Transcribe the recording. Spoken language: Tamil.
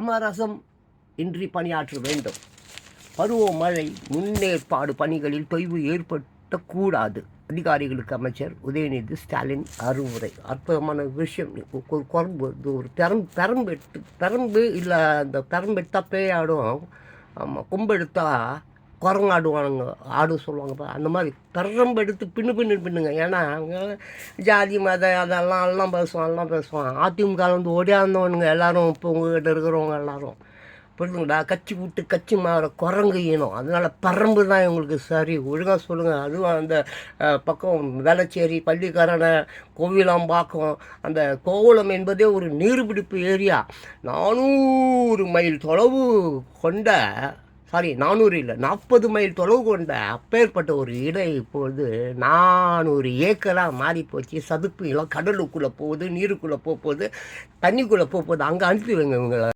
சமரசம் இன்றி பணியாற்ற வேண்டும். பருவமழை முன்னேற்பாடு பணிகளில் தொய்வு ஏற்படுத்தக்கூடாது அதிகாரிகளுக்கு அமைச்சர் உதயநிதி ஸ்டாலின் அறிவுரை. அற்புதமான விஷயம். ஒரு குரம்பு ஒரு பெரம் பெரம்பெட்டு பெரம்பு இல்லை அந்த பெரம்பெடுத்தா பேயாடும். ஆமாம் கும்பெடுத்தா குரங்கு ஆடுவானுங்க ஆடு சொல்லுவாங்கப்பா அந்த மாதிரி பெரம்பு எடுத்து பின்னு பின்னு பின்னுங்க. ஏன்னா அவங்க ஜாதி மத அதெல்லாம் எல்லாம் பேசுவான் எல்லாம் பேசுவான். அதிமுக வந்து ஓடியாந்தவனுங்க எல்லோரும் இப்போ உங்ககிட்ட இருக்கிறவங்க எல்லோரும். புரியுதுங்களா கட்சி விட்டு கட்சி மாற குரங்கு ஈனம். அதனால பரம்பு தான் இவங்களுக்கு சரி. ஒழுங்காக சொல்லுங்கள் அதுவும் அந்த பக்கம் பக்கம் வேளச்சேரி கோவிலாம் கோவிலாம்பாக்கம் அந்த கோவலம் என்பதே ஒரு நீர்பிடிப்பு ஏரியா. நானூறு மைல் தொலைவு கொண்ட சாரி நானூறு இல்லை நாற்பது மைல் தொலைவு கொண்ட அப்பேற்பட்ட ஒரு இடம் இப்பொழுது நானூறு ஏக்கராக மாறி போச்சு. சதுப்பு இடம் கடலுக்குள்ளே போகுது நீருக்குள்ளே போக போகுது தண்ணிக்குள்ளே போக போகுது. அங்கே அனுப்பி வைங்க இவங்களை.